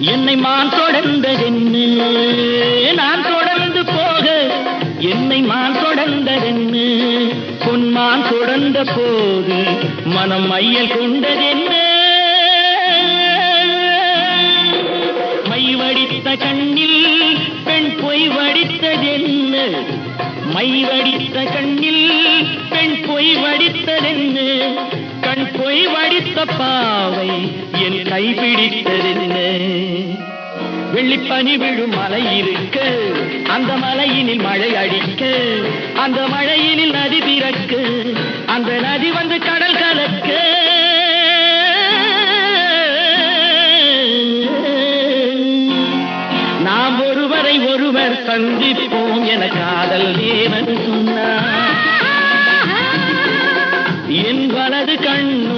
என்னை மான் தொடர்ந்ததென்னு நான் தொடர்ந்து போக என்னை மான் தொடர்ந்ததென்னு பொன்மான் தொடர்ந்த போது மனம் மையல் கொண்டதென்ன. மை வடித்த கண்ணில் பெண் பொய் வடித்ததென்ன மை வடித்த கண்ணில் பெண் பொய் வடித்ததென்ன கண் பொய் வடித்த பாவை என் கைபிடித்ததென்ன வெள்ளிப்பனி விழும் மலை இருக்க. அந்த மலையினில் மழை அடிக்க. அந்த மழையினில் நதி திறக்க. அந்த நதி வந்து கடல் கலக்க. நாம் ஒருவரை ஒருவர் சந்திப்போம் என காதல் தேவன் சொன்னார். என் வலது கண்